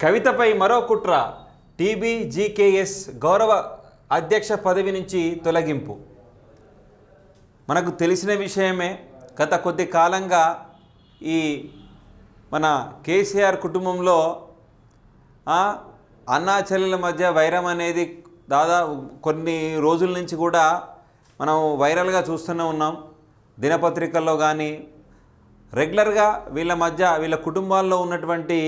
కవితపై మరో కుట్ర టీబీజీకేఎస్ గౌరవ అధ్యక్ష పదవి నుంచి తొలగింపు. మనకు తెలిసిన విషయమే గత కొద్ది కాలంగా ఈ మన కేసీఆర్ కుటుంబంలో ఆ, అన్నా చెల్లెల మధ్య వైరం అనేది దాదాపు కొన్ని రోజుల నుంచి కూడా మనం వైరల్గా చూస్తూనే ఉన్నాం. దినపత్రికల్లో కానీ రెగ్యులర్గా వీళ్ళ మధ్య వీళ్ళ కుటుంబాల్లో ఉన్నటువంటి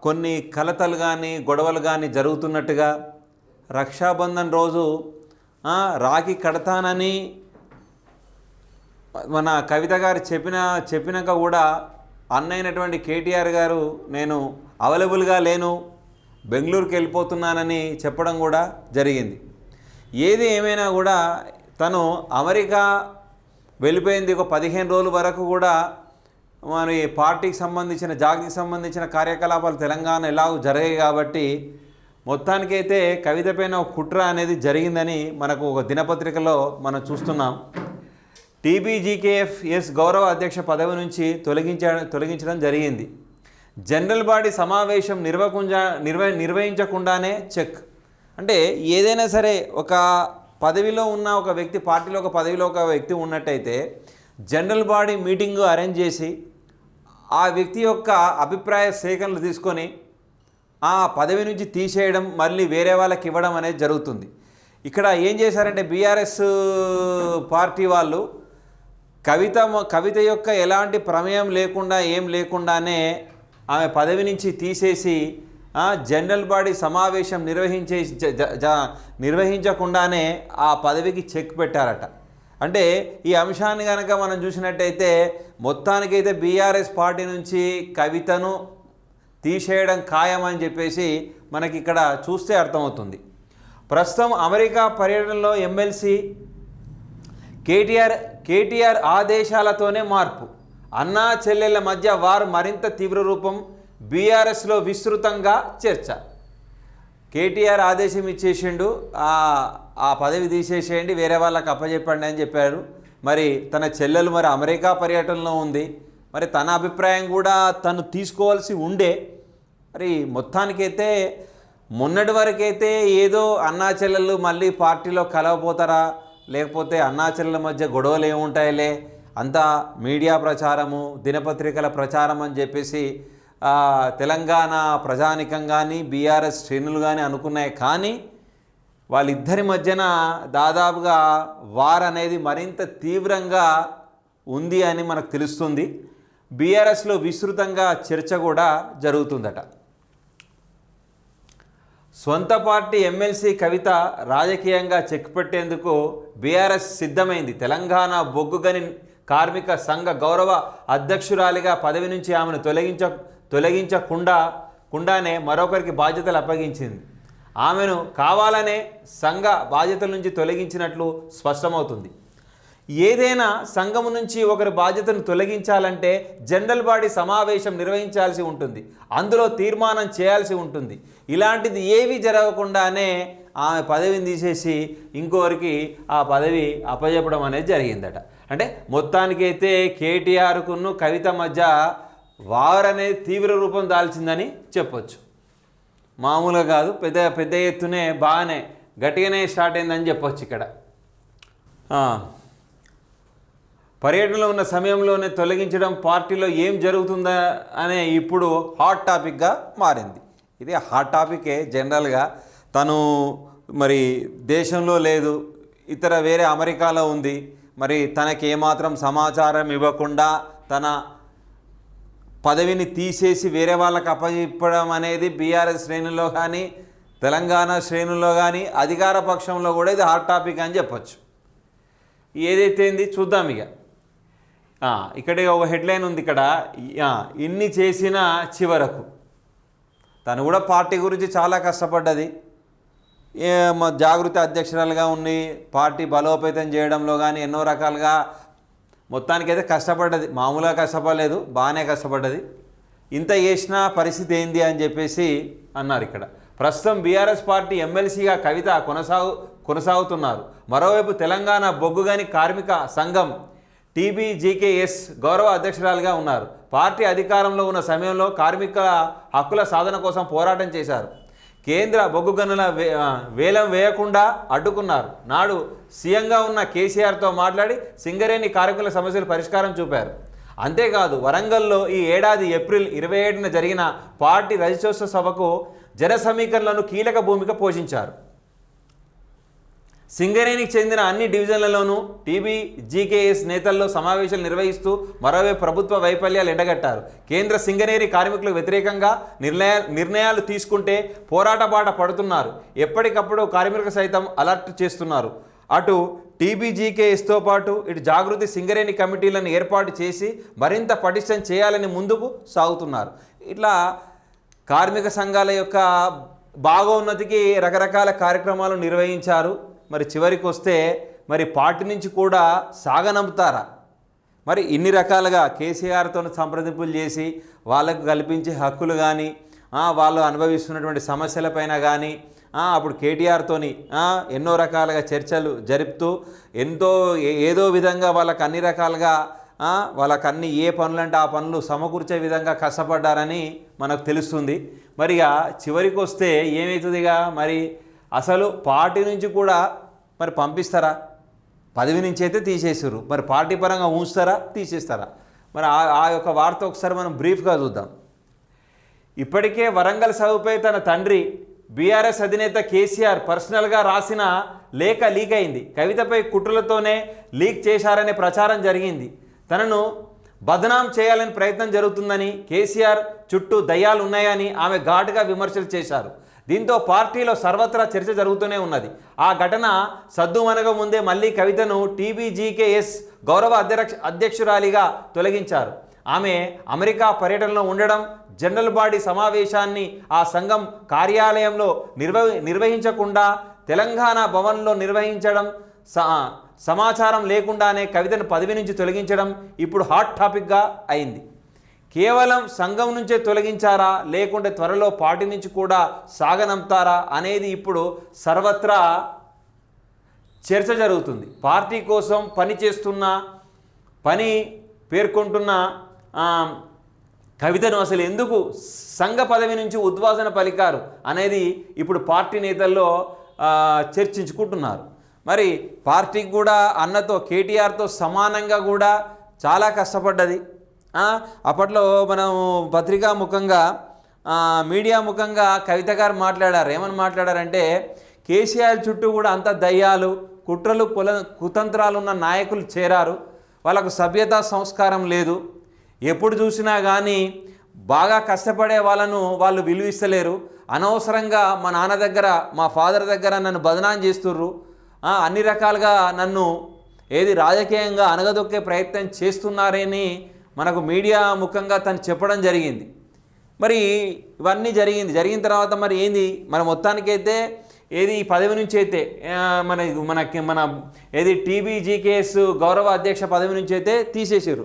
కొన్ని కలతలు కానీ గొడవలు కానీ జరుగుతున్నట్టుగా రక్షాబంధన్ రోజు రాఖీ కడతానని మన కవిత గారు చెప్పిన చెప్పినాక కూడా అన్నైనటువంటి కేటీఆర్ గారు నేను అవైలబుల్గా లేను బెంగళూరుకి వెళ్ళిపోతున్నానని చెప్పడం కూడా జరిగింది. ఏది ఏమైనా కూడా తను అమెరికా వెళ్ళిపోయింది ఒక పదిహేను రోజుల వరకు కూడా మరి పార్టీకి సంబంధించిన జాతికి సంబంధించిన కార్యకలాపాలు తెలంగాణ ఎలాగో జరిగాయి కాబట్టి మొత్తానికైతే కవిత పైన ఒక కుట్ర అనేది జరిగిందని మనకు ఒక దినపత్రికలో మనం చూస్తున్నాం. టీబీజీకేఎఫ్ ఎస్ గౌరవ అధ్యక్ష పదవి నుంచి తొలగించ తొలగించడం జరిగింది. జనరల్ బాడీ సమావేశం నిర్వకుంజ నిర్వ నిర్వహించకుండానే చెక్. అంటే ఏదైనా సరే ఒక పదవిలో ఉన్న ఒక వ్యక్తి పార్టీలో ఒక పదవిలో ఒక వ్యక్తి ఉన్నట్టయితే జనరల్ బాడీ మీటింగ్ అరేంజ్ చేసి ఆ వ్యక్తి యొక్క అభిప్రాయ సేకరణలు తీసుకొని ఆ పదవి నుంచి తీసేయడం మళ్ళీ వేరే వాళ్ళకి ఇవ్వడం అనేది జరుగుతుంది. ఇక్కడ ఏం చేశారంటే బీఆర్ఎస్ పార్టీ వాళ్ళు కవిత కవిత యొక్క ఎలాంటి ప్రమేయం లేకుండా ఏం లేకుండానే ఆమె పదవి నుంచి తీసేసి జనరల్ బాడీ సమావేశం నిర్వహించే జ- జ- నిర్వహించకుండానే ఆ పదవికి చెక్ పెట్టారట. అంటే ఈ అంశాన్ని కనుక మనం చూసినట్టయితే మొత్తానికైతే బీఆర్ఎస్ పార్టీ నుంచి కవితను తీసేయడం ఖాయమని చెప్పేసి మనకి ఇక్కడ చూస్తే అర్థమవుతుంది. ప్రస్తుతం అమెరికా పర్యటనలో ఎమ్మెల్సీ కేటీఆర్ కేటీఆర్ ఆదేశాలతోనే మార్పు. అన్నా చెల్లెళ్ళ మధ్య వారు మరింత తీవ్ర రూపం బీఆర్ఎస్లో విస్తృతంగా చర్చ. కేటీఆర్ ఆదేశం ఇచ్చేసిండు ఆ పదవి తీసేసేయండి వేరే వాళ్ళకి అప్పచెప్పండి అని చెప్పారు. మరి తన చెల్లెలు మరి అమెరికా పర్యటనలో ఉంది. మరి తన అభిప్రాయం కూడా తను తీసుకోవాల్సి ఉండే. మరి మొత్తానికైతే మొన్నటి వరకైతే ఏదో అన్నా చెల్లెలు మళ్ళీ పార్టీలో కలవపోతారా? లేకపోతే అన్నా చెల్లెల మధ్య గొడవలు ఏముంటాయిలే? అంతా మీడియా ప్రచారము దినపత్రికల ప్రచారం అని చెప్పేసి తెలంగాణ ప్రజానికం కానీ బీఆర్ఎస్ శ్రేణులు కానీ అనుకున్నాయి. కానీ వాళ్ళిద్దరి మధ్యన దాదాపుగా వార్ అనేది మరింత తీవ్రంగా ఉంది అని మనకు తెలుస్తుంది. బీఆర్ఎస్లో విస్తృతంగా చర్చ కూడా జరుగుతుందట. సొంత పార్టీ ఎమ్మెల్సీ కవిత రాజకీయంగా చెక్కుపెట్టేందుకు బీఆర్ఎస్ సిద్ధమైంది. తెలంగాణ బొగ్గుగని కార్మిక సంఘ గౌరవ అధ్యక్షురాలిగా పదవి నుంచి ఆమెను తొలగించ తొలగించకుండా కుండానే మరొకరికి బాధ్యతలు అప్పగించింది. ఆమెను కావాలనే సంఘ బాధ్యతల నుంచి తొలగించినట్లు స్పష్టమవుతుంది. ఏదైనా సంఘం నుంచి ఒకరి బాధ్యతను తొలగించాలంటే జనరల్ బాడీ సమావేశం నిర్వహించాల్సి ఉంటుంది. అందులో తీర్మానం చేయాల్సి ఉంటుంది. ఇలాంటిది ఏవి జరగకుండానే ఆమె పదవిని తీసేసి ఇంకోరికి ఆ పదవి అప్పచెప్పడం అనేది జరిగిందట. అంటే మొత్తానికైతే కేటీఆర్కును కవిత మధ్య వార్ అనేది తీవ్ర రూపం దాల్చిందని చెప్పొచ్చు. మామూలుగా కాదు పెద్ద పెద్ద ఎత్తునే బాగానే గట్టిగానే స్టార్ట్ అయిందని చెప్పొచ్చు ఇక్కడ. పర్యటనలో ఉన్న సమయంలోనే తొలగించడం పార్టీలో ఏం జరుగుతుందా అనే ఇప్పుడు హాట్ టాపిక్గా మారింది. ఇది హాట్ టాపికే జనరల్గా తను మరి దేశంలో లేదు ఇతర వేరే అమెరికాలో ఉంది. మరి తనకి ఏమాత్రం సమాచారం ఇవ్వకుండా తన పదవిని తీసేసి వేరే వాళ్ళకి అప్పగిప్పడం అనేది బీఆర్ఎస్ శ్రేణుల్లో కానీ తెలంగాణ శ్రేణుల్లో కానీ అధికార పక్షంలో కూడా ఇది హాట్ టాపిక్ అని చెప్పచ్చు. ఏదైతే ఏంది? చూద్దాం ఇక. ఇక్కడ ఒక హెడ్లైన్ ఉంది ఇక్కడ. ఇన్ని చేసిన చివరకు. తను కూడా పార్టీ గురించి చాలా కష్టపడ్డది. జాగృతి అధ్యక్షురాలుగా ఉండి పార్టీ బలోపేతం చేయడంలో కానీ ఎన్నో రకాలుగా మొత్తానికైతే కష్టపడ్డది. మామూలుగా కష్టపడలేదు బాగానే కష్టపడ్డది. ఇంత చేసిన పరిస్థితి ఏంది అని చెప్పేసి అన్నారు ఇక్కడ. ప్రస్తుతం బీఆర్ఎస్ పార్టీ ఎమ్మెల్సీగా కవిత కొనసాగు కొనసాగుతున్నారు. మరోవైపు తెలంగాణ బొగ్గుగాని కార్మిక సంఘం టీబీజీకేఎస్ గౌరవ అధ్యక్షురాలుగా ఉన్నారు. పార్టీ అధికారంలో ఉన్న సమయంలో కార్మిక హక్కుల సాధన కోసం పోరాటం చేశారు. కేంద్ర బొగ్గు గనుల వే వేలం వేయకుండా అడ్డుకున్నారు. నాడు సీఎంగా ఉన్న కేసీఆర్తో మాట్లాడి సింగరేణి కార్మికుల సమస్యలు పరిష్కారం చూపారు. అంతేకాదు వరంగల్లో ఈ ఏడాది ఏప్రిల్ ఇరవై ఏడున జరిగిన పార్టీ రజతోత్సవ సభకు జన సమీకరణలను కీలక భూమిక పోషించారు. సింగరేణికి చెందిన అన్ని డివిజన్లలోనూ టీబీ జీకేఎస్ నేతల్లో సమావేశాలు నిర్వహిస్తూ మరోవైపు ప్రభుత్వ వైఫల్యాలు ఎండగట్టారు. కేంద్ర సింగరేణి కార్మికులకు వ్యతిరేకంగా నిర్ణయ నిర్ణయాలు తీసుకుంటే పోరాటపాట పడుతున్నారు. ఎప్పటికప్పుడు కార్మికులకు సైతం అలర్ట్ చేస్తున్నారు. అటు టీబీజీకేఎస్తో పాటు ఇటు జాగృతి సింగరేణి కమిటీలను ఏర్పాటు చేసి మరింత పటిష్టం చేయాలని ముందుకు సాగుతున్నారు. ఇట్లా కార్మిక సంఘాల యొక్క బాగోన్నతికి రకరకాల కార్యక్రమాలు నిర్వహించారు. మరి చివరికి వస్తే మరి పార్టీ నుంచి కూడా సాగనంపుతారా? మరి ఇన్ని రకాలుగా కేసీఆర్తో సంప్రదింపులు చేసి వాళ్ళకు కల్పించే హక్కులు కానీ వాళ్ళు అనుభవిస్తున్నటువంటి సమస్యలపైన కానీ అప్పుడు కేటీఆర్తోని ఎన్నో రకాలుగా చర్చలు జరుపుతూ ఎంతో ఏదో విధంగా వాళ్ళకు అన్ని రకాలుగా ఆ, అన్ని ఏ పనులంటే ఆ పనులు సమకూర్చే విధంగా కష్టపడ్డారని మనకు తెలుస్తుంది. మరిగా చివరికి వస్తే ఏమవుతుందిగా? మరి అసలు పార్టీ నుంచి కూడా మరి పంపిస్తారా? పదవి నుంచి అయితే తీసేసారు మరి పార్టీ పరంగా ఉంచుతారా తీసేస్తారా? మరి ఆ ఆ యొక్క వార్త ఒకసారి మనం బ్రీఫ్గా చూద్దాం. ఇప్పటికే వరంగల్ సభపై తన తండ్రి బీఆర్ఎస్ అధినేత కేసీఆర్ పర్సనల్గా రాసిన లేఖ లీక్ అయింది. కవితపై కుట్రలతోనే లీక్ చేశారనే ప్రచారం జరిగింది. తనను బదనాం చేయాలని ప్రయత్నం జరుగుతుందని కేసీఆర్ చుట్టూ దయ్యాలు ఉన్నాయని ఆమె ఘాటుగా విమర్శలు చేశారు. దీంతో పార్టీలో సర్వత్రా చర్చ జరుగుతూనే ఉన్నది. ఆ ఘటన సద్దుమనగ ముందే మళ్ళీ కవితను టీబీజీకేఎస్ గౌరవ అధ్యక్ష అధ్యక్షురాలిగా తొలగించారు. ఆమె అమెరికా పర్యటనలో ఉండడం జనరల్ బాడీ సమావేశాన్ని ఆ సంఘం కార్యాలయంలో నిర్వ నిర్వహించకుండా తెలంగాణ భవన్లో నిర్వహించడం స- సమాచారం లేకుండానే కవితను పదవి నుంచి తొలగించడం ఇప్పుడు హాట్ టాపిక్గా అయింది. కేవలం సంఘం నుంచే తొలగించారా? లేకుంటే త్వరలో పార్టీ నుంచి కూడా సాగనంపుతారా? అనేది ఇప్పుడు సర్వత్రా చర్చ జరుగుతుంది. పార్టీ కోసం పని చేస్తున్న పని పేర్కొంటున్న కవితను అసలు ఎందుకు సంఘ పదవి నుంచి ఉద్వాసన పలికారు అనేది ఇప్పుడు పార్టీ నేతల్లో చర్చించుకుంటున్నారు. మరి పార్టీకి కూడా అన్నతో కేటీఆర్తో సమానంగా కూడా చాలా కష్టపడ్డది. అప్పట్లో మనం పత్రికా ముఖంగా మీడియా ముఖంగా కవిత గారు మాట్లాడారు. ఏమని మాట్లాడారంటే కేసీఆర్ చుట్టూ కూడా అంత దయ్యాలు కుట్రలు కుల కుతంత్రాలు ఉన్న నాయకులు చేరారు. వాళ్ళకు సభ్యత సంస్కారం లేదు. ఎప్పుడు చూసినా కానీ బాగా కష్టపడే వాళ్ళను వాళ్ళు విలువిస్తలేరు. అనవసరంగా మా నాన్న దగ్గర మా ఫాదర్ దగ్గర నన్ను బదనాం చేస్తుర్రు. అన్ని రకాలుగా నన్ను ఏది రాజకీయంగా అనగదొక్కే ప్రయత్నం చేస్తున్నారని మనకు మీడియా ముఖంగా తను చెప్పడం జరిగింది. మరి ఇవన్నీ జరిగింది. జరిగిన తర్వాత మరి ఏంది? మన మొత్తానికైతే ఏది ఈ పదవి నుంచి అయితే మన మనకి మన ఏది టీబీజీకేఎస్ గౌరవ అధ్యక్ష పదవి నుంచి అయితే తీసేసారు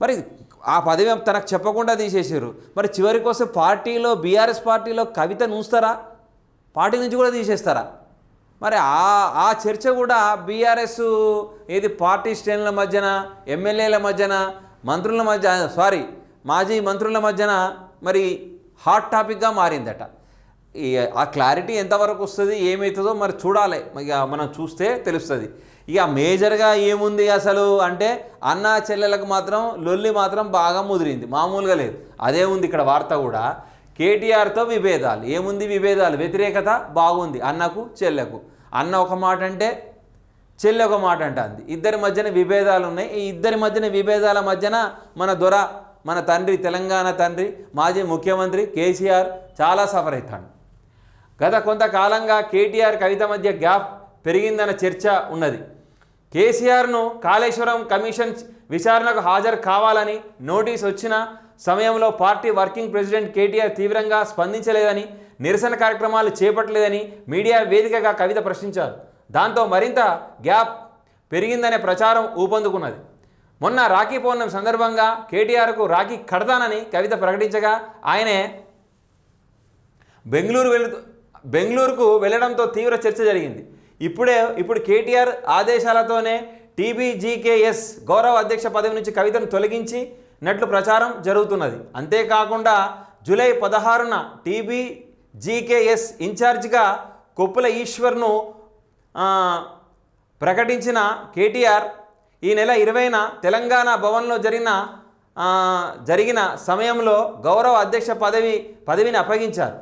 మరి ఆ పదవి తనకు చెప్పకుండా తీసేసారు మరి చివరికి కోసం పార్టీలో బీఆర్ఎస్ పార్టీలో కవిత ఉంచుతారా పార్టీ నుంచి కూడా తీసేస్తారా? మరి ఆ ఆ చర్చ కూడా బీఆర్ఎస్ ఏది పార్టీ శ్రేణుల మధ్యన ఎమ్మెల్యేల మధ్యన మంత్రుల మధ్య సారీ మాజీ మంత్రుల మధ్యన మరి హాట్ టాపిక్గా మారిందట. ఆ క్లారిటీ ఎంతవరకు వస్తుంది ఏమవుతుందో మరి చూడాలి. ఇక మనం చూస్తే తెలుస్తుంది. ఇక మేజర్గా ఏముంది అసలు అంటే అన్న చెల్లెలకు మాత్రం లొల్లి మాత్రం బాగా ముదిరింది. మామూలుగా లేదు. అదే ఉంది ఇక్కడ వార్త కూడా. కేటీఆర్తో విభేదాలు. ఏముంది విభేదాలు? వ్యతిరేకత బాగుంది అన్నకు చెల్లెకు. అన్న ఒక మాట అంటే చెల్లి ఒక మాట అంటుంది. ఇద్దరి మధ్యన విభేదాలు ఉన్నాయి. ఈ ఇద్దరి మధ్యన విభేదాల మధ్యన మన దొర మన తండ్రి తెలంగాణ తండ్రి మాజీ ముఖ్యమంత్రి కేసీఆర్ చాలా సఫర్ అవుతాడు గత కొంతకాలంగా కేటీఆర్ కవిత మధ్య గ్యాప్ పెరిగిందన్న చర్చ ఉన్నది. కేసీఆర్ను కాళేశ్వరం కమిషన్ విచారణకు హాజరు కావాలని నోటీస్ వచ్చిన సమయంలో పార్టీ వర్కింగ్ ప్రెసిడెంట్ కేటీఆర్ తీవ్రంగా స్పందించలేదని నిరసన కార్యక్రమాలు చేపట్టలేదని మీడియా వేదికగా కవిత ప్రశ్నించారు. దాంతో మరింత గ్యాప్ పెరిగిందనే ప్రచారం ఊపందుకున్నది. మొన్న రాఖీ పౌర్ణమి సందర్భంగా కేటీఆర్కు రాఖీ కడతానని కవిత ప్రకటించగా ఆయనే బెంగళూరు వెళుతూ బెంగళూరుకు వెళ్ళడంతో తీవ్ర చర్చ జరిగింది. ఇప్పుడే ఇప్పుడు కేటీఆర్ ఆదేశాలతోనే టీబీజీకేఎస్ గౌరవ అధ్యక్ష పదవి నుంచి కవితను తొలగించి నట్లు ప్రచారం జరుగుతున్నది. అంతేకాకుండా జూలై పదహారున టీబీజీకేఎస్ ఇన్ఛార్జిగా కొప్పుల ఈశ్వర్ను ప్రకటించిన కేటీఆర్ ఈ నెల ఇరవైన తెలంగాణ భవన్లో జరిగిన జరిగిన సమయంలో గౌరవ అధ్యక్ష పదవి పదవిని అప్పగించారు.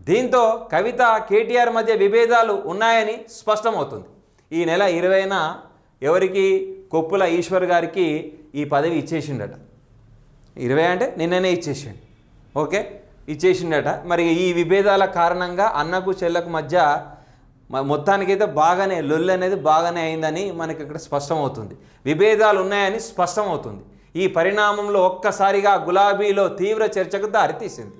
దీంతో కవిత కేటీఆర్ మధ్య విభేదాలు ఉన్నాయని స్పష్టమవుతుంది. ఈ నెల ఇరవైన ఎవరికి? కొప్పుల ఈశ్వర్ గారికి ఈ పదవి ఇచ్చేసిండట. ఇరవై అంటే నిన్ననే ఇచ్చేసిండు. ఓకే? ఇచ్చేసిండట. మరి ఈ విభేదాల కారణంగా అన్నకు చెల్లకు మధ్య మొత్తానికైతే బాగానే లొల్లు అనేది బాగానే అయిందని మనకి ఇక్కడ స్పష్టమవుతుంది. విభేదాలు ఉన్నాయని స్పష్టమవుతుంది. ఈ పరిణామంలో ఒక్కసారిగా గులాబీలో తీవ్ర చర్చకు దారితీసింది.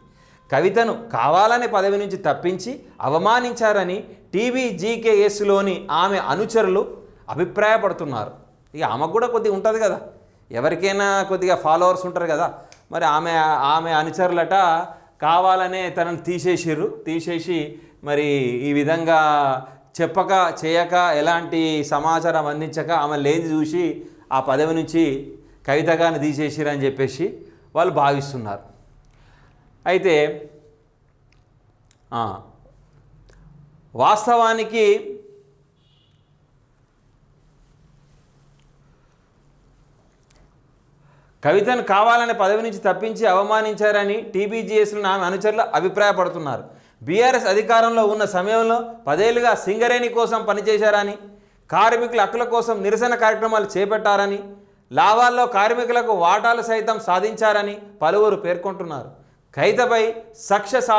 కవితను కావాలనే పదవి నుంచి తప్పించి అవమానించారని టీవీ జీకేఎస్లోని ఆమె అనుచరులు అభిప్రాయపడుతున్నారు. ఇక ఆమెకు కూడా కొద్దిగా ఉంటుంది కదా. ఎవరికైనా కొద్దిగా ఫాలోవర్స్ ఉంటారు కదా. మరి ఆమె ఆమె అనుచరులట కావాలనే తనను తీసేసిర్రు. తీసేసి మరి ఈ విధంగా చెప్పక చేయక ఎలాంటి సమాచారం అందించక ఆమె లేని చూసి ఆ పదవి నుంచి కవితగాని తీసేసిరని చెప్పేసి వాళ్ళు భావిస్తున్నారు. అయితే వాస్తవానికి కవితను కావాలనే పదవి నుంచి తప్పించి అవమానించారని టీబీజీఎస్లో ఆమె అనుచరులు అభిప్రాయపడుతున్నారు. బీఆర్ఎస్ అధికారంలో ఉన్న సమయంలో పదేళ్ళుగా సింగరేణి కోసం పనిచేశారని కార్మికుల హక్కుల కోసం నిరసన కార్యక్రమాలు చేపట్టారని లాభాల్లో కార్మికులకు వాటాలు సైతం సాధించారని పలువురు పేర్కొంటున్నారు. కైతపై సక్ష సా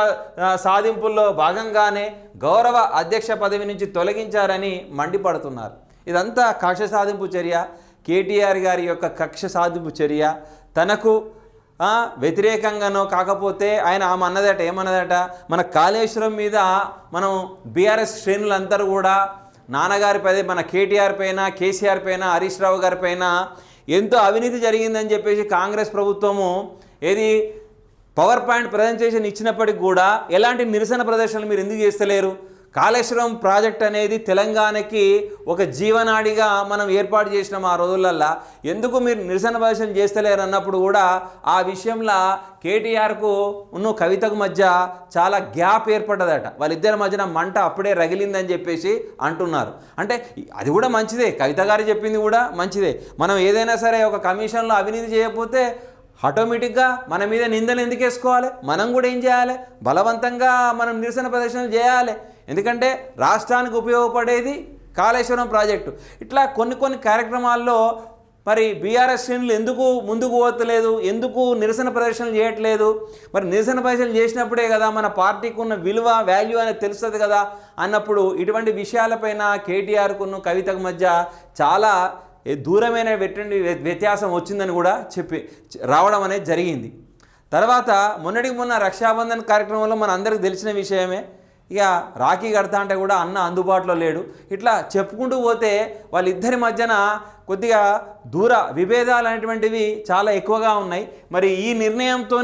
సాధింపుల్లో భాగంగానే గౌరవ అధ్యక్ష పదవి నుంచి తొలగించారని మండిపడుతున్నారు. ఇదంతా కక్ష సాధింపు చర్య. కేటీఆర్ గారి యొక్క కక్ష సాధింపు చర్య తనకు వ్యతిరేకంగానో కాకపోతే ఆయన ఆమె అన్నదట ఏమన్నదట మన కాళేశ్వరం మీద మనం బీఆర్ఎస్ శ్రేణులందరూ కూడా నాన్నగారి పై మన కేటీఆర్ పైన కేసీఆర్ పైన హరీష్ రావు గారి పైన ఎంతో అవినీతి జరిగిందని చెప్పేసి కాంగ్రెస్ ప్రభుత్వము ఏది పవర్ పాయింట్ ప్రజెంటేషన్ ఇచ్చినప్పటికి కూడా ఎలాంటి నిరసన ప్రదర్శనలు మీరు ఎందుకు చేస్తలేరు? కాళేశ్వరం ప్రాజెక్ట్ అనేది తెలంగాణకి ఒక జీవనాడిగా మనం ఏర్పాటు చేసినాం ఆ రోజులల్లో. ఎందుకు మీరు నిరసన ప్రదర్శన చేస్తలేరు అన్నప్పుడు కూడా ఆ విషయంలో కేటీఆర్కు ఉన్న కవితకు మధ్య చాలా గ్యాప్ ఏర్పడ్డదట. వాళ్ళిద్దరి మధ్యన మంట అప్పుడే రగిలిందని చెప్పేసి అంటున్నారు. అంటే అది కూడా మంచిదే. కవిత గారు చెప్పింది కూడా మంచిదే. మనం ఏదైనా సరే ఒక కమిషన్లో అవినీతి చేయకపోతే ఆటోమేటిక్గా మన మీద నిందలు ఎందుకు వేసుకోవాలి? మనం కూడా ఏం చేయాలి? బలవంతంగా మనం నిరసన ప్రదర్శనలు చేయాలి. ఎందుకంటే రాష్ట్రానికి ఉపయోగపడేది కాళేశ్వరం ప్రాజెక్టు. ఇట్లా కొన్ని కొన్ని కార్యక్రమాల్లో మరి బీఆర్ఎస్ శ్రేణులు ఎందుకు ముందుకు పోతలేదు ఎందుకు నిరసన ప్రదర్శనలు చేయట్లేదు? మరి నిరసన ప్రదర్శనలు చేసినప్పుడే కదా మన పార్టీకి ఉన్న విలువ వాల్యూ అనేది తెలుస్తుంది కదా? అన్నప్పుడు ఇటువంటి విషయాలపైన కేటీఆర్కును కవితకు మధ్య చాలా దూరమైన వెట్టండి వ్యత్యాసం వచ్చిందని కూడా చెప్పి రావడం అనేది జరిగింది. తర్వాత మొన్నటికి మొన్న రక్షాబంధన్ కార్యక్రమంలో మన అందరికి తెలిసిన విషయమే ఇక రాఖీ కడతా అంటే కూడా అన్న అందుబాటులో లేడు. ఇట్లా చెప్పుకుంటూ పోతే వాళ్ళిద్దరి మధ్యన కొద్దిగా దూర విభేదాలు అనేటువంటివి చాలా ఎక్కువగా ఉన్నాయి. మరి ఈ నిర్ణయంతో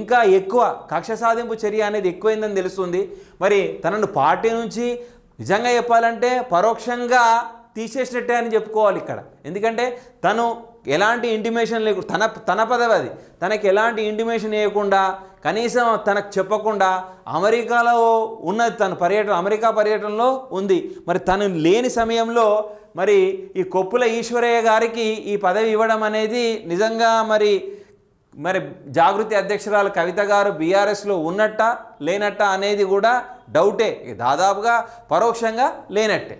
ఇంకా ఎక్కువ కక్ష సాధింపు చర్య అనేది ఎక్కువైందని తెలుస్తుంది. మరి తనను పార్టీ నుంచి నిజంగా చెప్పాలంటే పరోక్షంగా తీసేసినట్టే అని చెప్పుకోవాలి ఇక్కడ. ఎందుకంటే తను ఎలాంటి ఇంటిమేషన్ లేకుండా తన తన పదవి అది. తనకి ఎలాంటి ఇంటిమేషన్ వేయకుండా కనీసం తనకు చెప్పకుండా అమెరికాలో ఉన్నది తన పర్యటన అమెరికా పర్యటనలో ఉంది. మరి తను లేని సమయంలో మరి ఈ కొప్పుల ఈశ్వరయ్య గారికి ఈ పదవి ఇవ్వడం అనేది నిజంగా మరి మరి జాగృతి అధ్యక్షురాలు కవిత గారు బీఆర్ఎస్లో ఉన్నట్ట లేనట్ట అనేది కూడా డౌటే. దాదాపుగా పరోక్షంగా లేనట్టే.